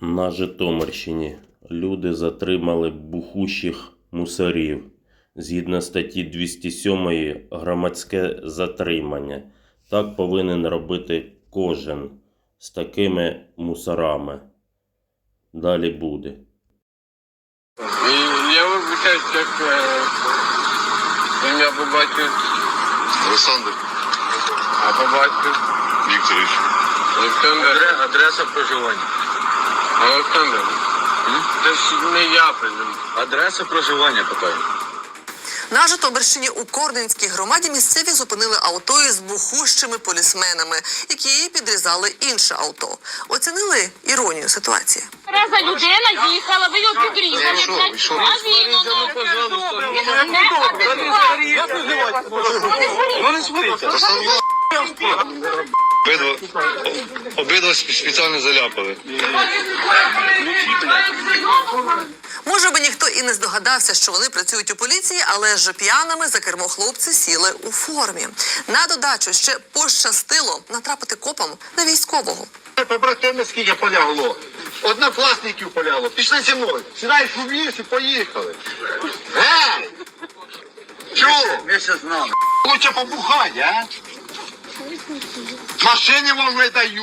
На Житомирщині люди затримали бухущих мусорів. Згідно статті 207 громадське затримання. Так повинен робити кожен з такими мусорами. Далі буде. Я вибачаюсь, як е, ім'я по Олександр а по батьку Вікторович. Олександр. Адреса проживання. Олександр, це ж не я придумав. Адреса проживання питаю. На Житомирщині у Корненській громаді місцеві зупинили авто із бухущими полісменами, які підрізали інше авто. Оцінили іронію ситуації. Раза людина їхала, ви його підрізали. і? А він воно. Та сам Обидва, обидва спеціально заляпали. Може би ніхто і не здогадався, що вони працюють у поліції, але ж п'яними за кермо хлопці сіли у формі. На додачу ще пощастило натрапити копам на військового. Побратими скільки полягло. Однокласників полягло. Пішли зі мною. Сідаєш у ліс і поїхали. Гей! Чого? Вместе з нами. Лучше побухати, а? Машини вам не дають.